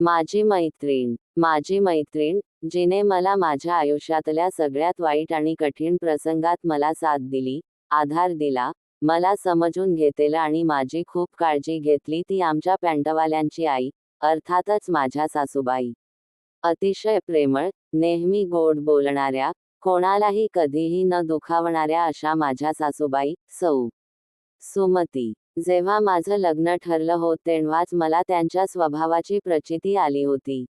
माझी मैत्रीण माझी मैत्रीण जिने मला माझ्या आयुष्यातल्या सगळ्यात वाईट आणि कठीण प्रसंगात मला साथ दिली आधार दिला मला समजून घेतेल आणि माझी खूप काळजी घेतली ती आमच्या पॅन्टवाल्यांची आई अर्थातच माझ्या सासूबाई. अतिशय प्रेमळ नेहमी गोड बोलणाऱ्या कोणालाही कधीही न दुखावणाऱ्या अशा माझ्या सासूबाई सौ. सुमती. जेव्हा माझं लग्न ठरलं होत तेव्हाच मला त्यांच्या स्वभावाची प्रचिती आली होती.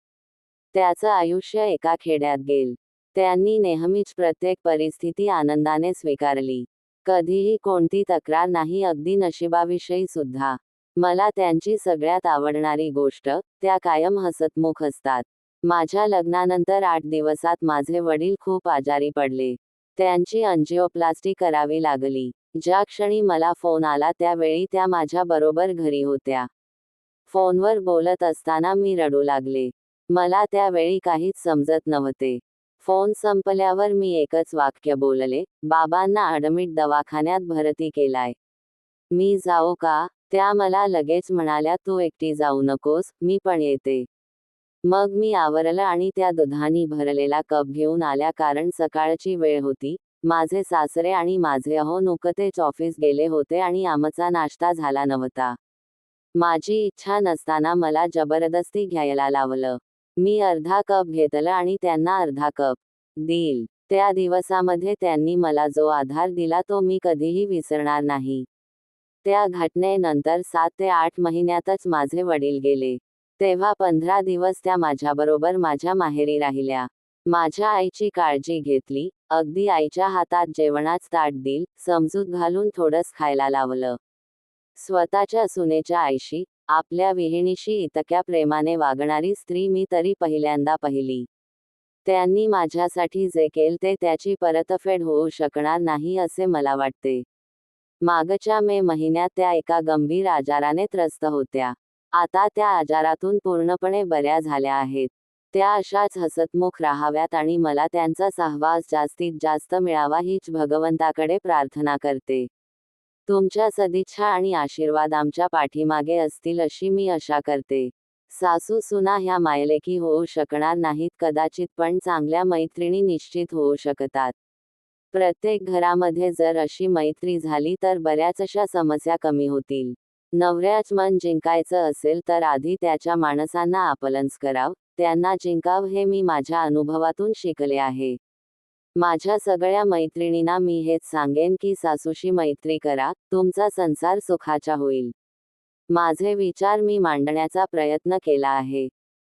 त्याचं आयुष्य एका खेड्यात गेल. त्यांनी नेहमीच प्रत्येक परिस्थिती आनंदाने स्वीकारली. कधीही कोणती तक्रार नाही अगदी नशिबाविषयी सुद्धा. मला त्यांची सगळ्यात आवडणारी गोष्ट त्या कायम हसतमुख असतात. माझ्या लग्नानंतर आठ दिवसात माझे वडील खूप आजारी पडले. त्यांची अंजिओप्लास्टी करावी लागली. ज्या क्षणी मला फोन आला त्यावेळी त्या माझ्या बरोबर घरी होत्या. फोनवर बोलत असताना मी रडू लागले. मला त्यावेळी काहीच समजत नव्हते. फोन संपल्यावर मी एकच वाक्य बोलले बाबांना ॲडमिट दवाखान्यात भरती केलाय. मी जाऊ का? त्या मला लगेच म्हणाल्या तू एकटी जाऊ नकोस मी पण येते. मग मी आवरलं आणि त्या दुधानी भरलेला कप घेऊन आल्या कारण सकाळची वेळ होती माझे सासरे आणि माझे अहो नुकतेच ऑफिस गेले होते आणि आमचा नाश्ता झाला नव्हता. माझी इच्छा नसताना मला जबरदस्ती घ्यायला लावलं. मी अर्धा कप घेतलं आणि त्यांना अर्धा कप दिल. त्या दिवसामध्ये त्यांनी मला जो आधार दिला तो मी कधीही विसरणार नाही. त्या घटनेनंतर सात ते आठ महिन्यातच माझे वडील गेले. तेव्हा पंधरा दिवस त्या माझ्याबरोबर माझ्या माहेरी राहिल्या. माझ्या आईची काळजी घेतली. अगदी आईच्या हातात जेवणाच ताट दिल समजूत घालून थोडंच खायला लावलं. स्वतःच्या सुनेच्या आईशी आपल्या विहिणीशी इतक्या प्रेमाने वागणारी स्त्री मी तरी पहिल्यांदा पाहिली. त्यांनी माझ्यासाठी जे केल ते त्याची परतफेड होऊ शकणार नाही असे मला वाटते. मागच्या मे महिन्यात त्या एका गंभीर आजाराने त्रस्त होत्या. आता त्या आजारातून पूर्णपणे बऱ्या झाल्या आहेत. त्या अशाच हसतमुख राहाव्यात आणि मला त्यांचा सहवास जास्तीत जास्त मिळावा हीच भगवंताकडे प्रार्थना करते. तुमच्या सदिच्छा आणि आशीर्वाद आमच्या पाठीमागे असतील अशी मी आशा करते. सासू सुना ह्या मायलेकी होऊ शकणार नाहीत कदाचित पण चांगल्या मैत्रिणी निश्चित होऊ शकतात. प्रत्येक घरामध्ये जर अशी मैत्री झाली तर बऱ्याच अशा समस्या कमी होतील. नवऱ्याच मन जिंकायचं असेल तर आधी त्याच्या माणसांना आपलंच कराव त्यांना जिंकाव हे मी माझ्या अनुभवातून शिकले आहे. माझ्या सगळ्या मैत्रिणींना मी हेच सांगेन की सासूशी मैत्री करा तुमचा संसार सुखाचा होईल. माझे विचार मी मांडण्याचा प्रयत्न केला आहे.